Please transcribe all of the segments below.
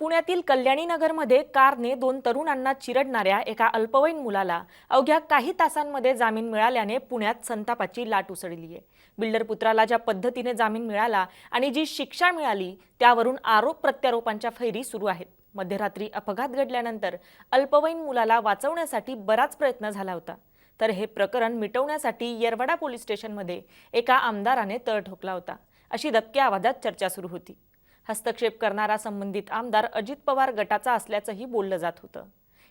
पुण्यातील कल्याणी नगरमध्ये कारने दोन तरुणांना चिरडणाऱ्या एका अल्पवयीन मुलाला अवघ्या काही तासांमध्ये जामीन मिळाल्याने पुण्यात संतापाची लाट उसळली आहे. बिल्डर पुत्राला ज्या पद्धतीने जामीन मिळाला आणि जी शिक्षा मिळाली त्यावरून आरोप प्रत्यारोपांच्या फैरी सुरू आहेत. मध्यरात्री अपघात घडल्यानंतर अल्पवयीन मुलाला वाचवण्यासाठी बराच प्रयत्न झाला होता. तर हे प्रकरण मिटवण्यासाठी येरवडा पोलीस स्टेशनमध्ये एका आमदाराने तळ ठोकला होता. अशी दबक्या आवाजात चर्चा सुरू होती. हस्तक्षेप करणारा संबंधित आमदार अजित पवार गटाचा असल्याचंही बोललं जात होतं.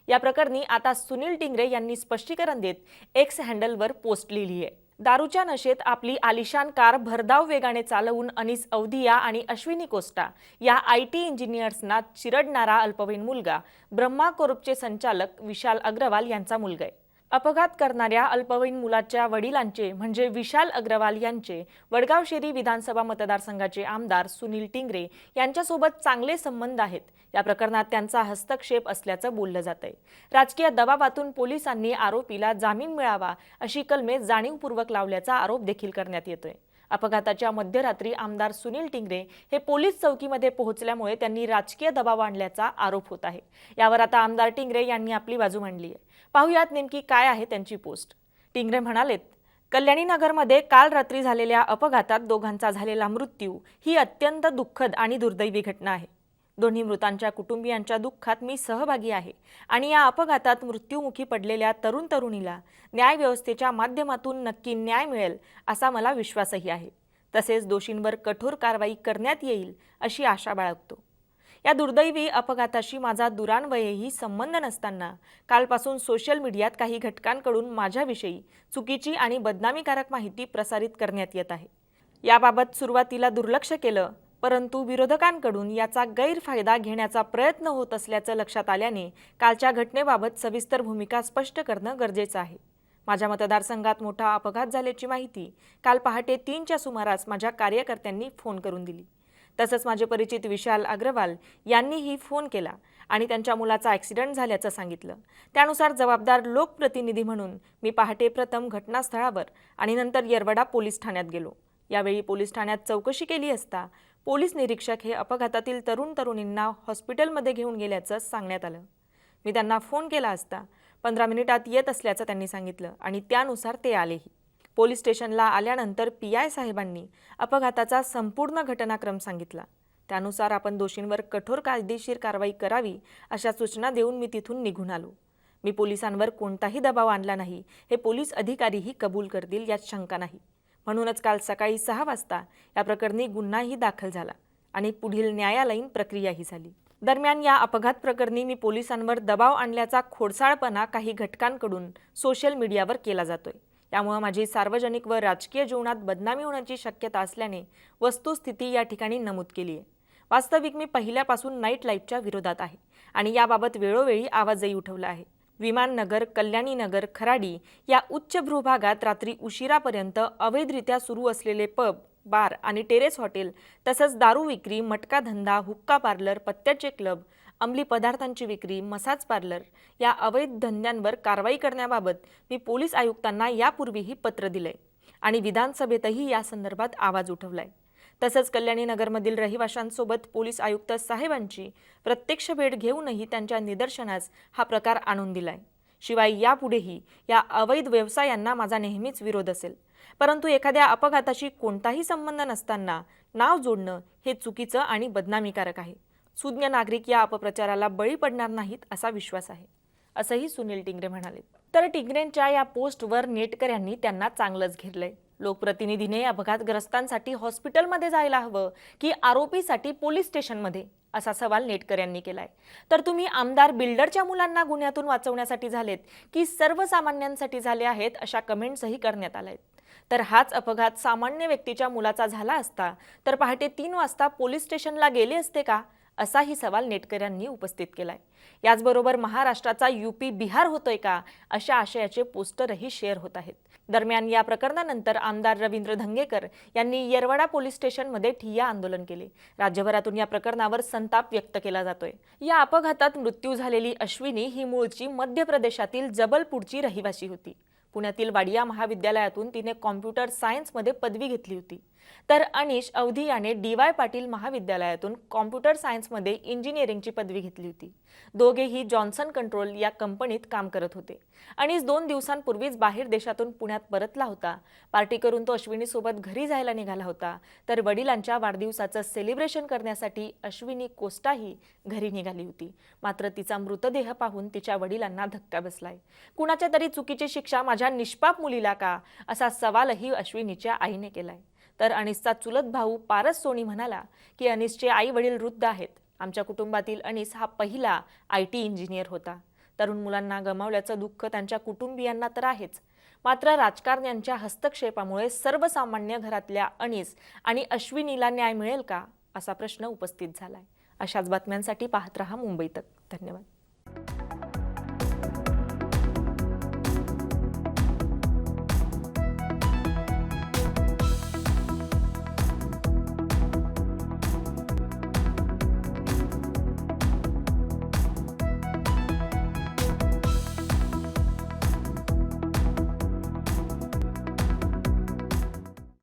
या प्रकरणी आता सुनील टिंगरे यांनी स्पष्टीकरण देत एक्स हँडलवर पोस्ट लिहिली आहे. दारूच्या नशेत आपली आलिशान कार भरधाव वेगाने चालवून अनिस अवधिया आणि अश्विनी कोस्टा या आय टी इंजिनियर्सना चिरडणारा अल्पवयीन मुलगा ब्रह्मा कोरुपचे संचालक विशाल अग्रवाल यांचा मुलगा आहे. अपघात करणाऱ्या अल्पवयीन मुलाच्या वडिलांचे म्हणजे विशाल अग्रवाल यांचे वडगाव शेरी विधानसभा मतदारसंघाचे आमदार सुनील टिंगरे यांच्यासोबत चांगले संबंध आहेत. या प्रकरणात त्यांचा हस्तक्षेप असल्याचं बोललं जात आहे राजकीय दबावातून पोलिसांनी आरोपीला जामीन मिळावा अशी कलमे जाणीवपूर्वक लावल्याचा आरोप देखील करण्यात येतोय. अपघाताच्या मध्यरात्री आमदार सुनील टिंगरे हे पोलीस चौकीमध्ये पोहोचल्यामुळे त्यांनी राजकीय दबाव आणल्याचा आरोप होत आहे. यावर आता आमदार टिंगरे यांनी आपली बाजू मांडली आहे. पाहुयात नेमकी काय आहे त्यांची पोस्ट. टिंगरे म्हणालेत कल्याणी नगरमध्ये काल रात्री झालेल्या अपघातात दोघांचा झालेला मृत्यू ही अत्यंत दुःखद आणि दुर्दैवी घटना आहे. दोन्ही मृतांच्या कुटुंबियांच्या दुःखात मी सहभागी आहे आणि या अपघातात मृत्यूमुखी पडलेल्या तरुण तरुणीला न्यायव्यवस्थेच्या माध्यमातून नक्की न्याय मिळेल असा मला विश्वासही आहे. तसेच दोषींवर कठोर कारवाई करण्यात येईल अशी आशा बाळगतो. या दुर्दैवी अपघाताशी माझा दुरान्वयही संबंध नसताना कालपासून सोशल मीडियात काही घटकांकडून माझ्याविषयी चुकीची आणि बदनामीकारक माहिती प्रसारित करण्यात येत आहे. याबाबत सुरुवातीला दुर्लक्ष केलं परंतु विरोधकांकडून याचा गैरफायदा घेण्याचा प्रयत्न होत असल्याचं लक्षात आल्याने कालच्या घटनेबाबत सविस्तर भूमिका स्पष्ट करणं गरजेचं आहे. माझ्या मतदारसंघात मोठा अपघात झाल्याची माहिती काल पहाटे तीनच्या सुमारास माझ्या कार्यकर्त्यांनी फोन करून दिली. तसंच माझे परिचित विशाल अग्रवाल यांनीही फोन केला आणि त्यांच्या मुलाचा ॲक्सिडेंट झाल्याचं सांगितलं. त्यानुसार जबाबदार लोकप्रतिनिधी म्हणून मी पहाटे प्रथम घटनास्थळावर आणि नंतर येरवडा पोलीस ठाण्यात गेलो. यावेळी पोलीस ठाण्यात चौकशी केली असता पोलीस निरीक्षक हे अपघातातील तरुण तरुणींना हॉस्पिटलमध्ये घेऊन गेल्याचं सांगण्यात आलं. मी त्यांना फोन केला असता पंधरा मिनिटात येत असल्याचं त्यांनी सांगितलं आणि त्यानुसार ते आलेही. पोलीस स्टेशनला आल्यानंतर पी आय साहेबांनी अपघाताचा संपूर्ण घटनाक्रम सांगितला. त्यानुसार आपण दोषींवर कठोर कायदेशीर कारवाई करावी अशा सूचना देऊन मी तिथून निघून आलो. मी पोलिसांवर कोणताही दबाव आणला नाही हे पोलीस अधिकारीही कबूल करतील यात शंका नाही. म्हणूनच काल सकाळी सहा वाजता या प्रकरणी गुन्हाही दाखल झाला आणि पुढील न्यायालयीन प्रक्रियाही झाली. दरम्यान या अपघात प्रकरणी मी पोलिसांवर दबाव आणल्याचा खोडसाळपणा काही घटकांकडून सोशल मीडियावर केला जातोय. त्यामुळे माझी सार्वजनिक व राजकीय जीवनात बदनामी होण्याची शक्यता असल्याने वस्तुस्थिती या ठिकाणी नमूद केली आहे वास्तविक मी पहिल्यापासून नाईट लाईफच्या विरोधात आहे आणि याबाबत वेळोवेळी आवाजही उठवला आहे. विमाननगर कल्याणीनगर खराडी या उच्च भूभागात रात्री उशिरापर्यंत अवैधरित्या सुरू असलेले पब बार आणि टेरेस हॉटेल तसंच दारू विक्री मटका धंदा हुक्का पार्लर पत्त्याचे क्लब अंमली पदार्थांची विक्री मसाज पार्लर या अवैध धंद्यांवर कारवाई करण्याबाबत मी पोलीस आयुक्तांना यापूर्वीही पत्र दिलंय आणि विधानसभेतही या संदर्भात आवाज उठवलाय. तसंच कल्याणी नगरमधील रहिवाशांसोबत पोलीस आयुक्त साहेबांची प्रत्यक्ष भेट घेऊनही त्यांच्या निदर्शनास हा प्रकार आणून दिलाय. शिवाय यापुढेही या अवैध व्यवसायांना माझा नेहमीच विरोध असेल. परंतु एखाद्या अपघाताशी कोणताही संबंध नसताना नाव जोडणं हे चुकीचं आणि बदनामीकारक आहे. सुज्ञ नागरिक या अपप्रचाराला बळी पडणार नाहीत असा विश्वास आहे. असंही सुनील टिंगरे म्हणाले. तर टिंगरेंच्या या पोस्टवर नेटकऱ्यांनी त्यांना चांगलंच घेरलंय. लोकप्रतिनिधीने अपघातग्रस्तांसाठी हॉस्पिटलमध्ये जायला हवं की आरोपीसाठी पोलीस स्टेशनमध्ये असा सवाल नेटकऱ्यांनी केलाय. तर तुम्ही आमदार बिल्डरच्या मुलांना गुन्ह्यातून वाचवण्यासाठी झालेत की सर्वसामान्यांसाठी झाले आहेत अशा कमेंट्सही करण्यात आल्या आहेत तर हाच अपघात सामान्य व्यक्तीच्या मुलाचा झाला असता तर पहाटे तीन वाजता पोलीस स्टेशनला गेले असते का? असाही सवाल नेटकऱ्यांनी उपस्थित केलाय. याचबरोबर महाराष्ट्राचा युपी बिहार होतोय का? अशा आशयाचे पोस्टरही शेअर होत आहेत. दरम्यान या प्रकरणानंतर आमदार रवींद्र धंगेकर यांनी येरवडा पोलीस स्टेशनमध्ये ठिय्या आंदोलन केले. राज्यभरातून या प्रकरणावर संताप व्यक्त केला जातोय. या अपघातात मृत्यू झालेली अश्विनी ही मूळची मध्य प्रदेशातील जबलपूरची रहिवासी होती. पुण्यातील वाडिया महाविद्यालयातून तिने कॉम्प्युटर सायन्समध्ये पदवी घेतली होती. तर अनिश अवधी याने डी वाय पाटील महाविद्यालयातून कॉम्प्युटर सायन्समध्ये इंजिनिअरिंगची पदवी घेतली होती. दोघेही जॉन्सन कंट्रोल या कंपनीत काम करत होते. अनिश दोन दिवसांपूर्वीच बाहेर देशातून पुण्यात परतला होता. पार्टी करून तो अश्विनीसोबत घरी जायला निघाला होता. तर वडिलांच्या वाढदिवसाचं सेलिब्रेशन करण्यासाठी अश्विनी कोस्टाही घरी निघाली होती. मात्र तिचा मृतदेह पाहून तिच्या वडिलांना धक्का बसलाय. कुणाच्या तरी चुकीची शिक्षा माझ्या निष्पाप मुलीला का? असा सवालही अश्विनीच्या आईने केलाय. तर अनिसचा चुलत भाऊ पारस सोनी म्हणाला की अनिसचे आई वडील वृद्ध आहेत. आमच्या कुटुंबातील अनिस हा पहिला आय टी इंजिनियर होता. तरुण मुलांना गमावल्याचं दुःख त्यांच्या कुटुंबियांना तर आहेच. मात्र राजकारण्यांच्या हस्तक्षेपामुळे सर्वसामान्य घरातल्या अनिस आणि अश्विनीला न्याय मिळेल का? असा प्रश्न उपस्थित झालाय. अशाच बातम्यांसाठी पाहत रहा मुंबई तक. धन्यवाद.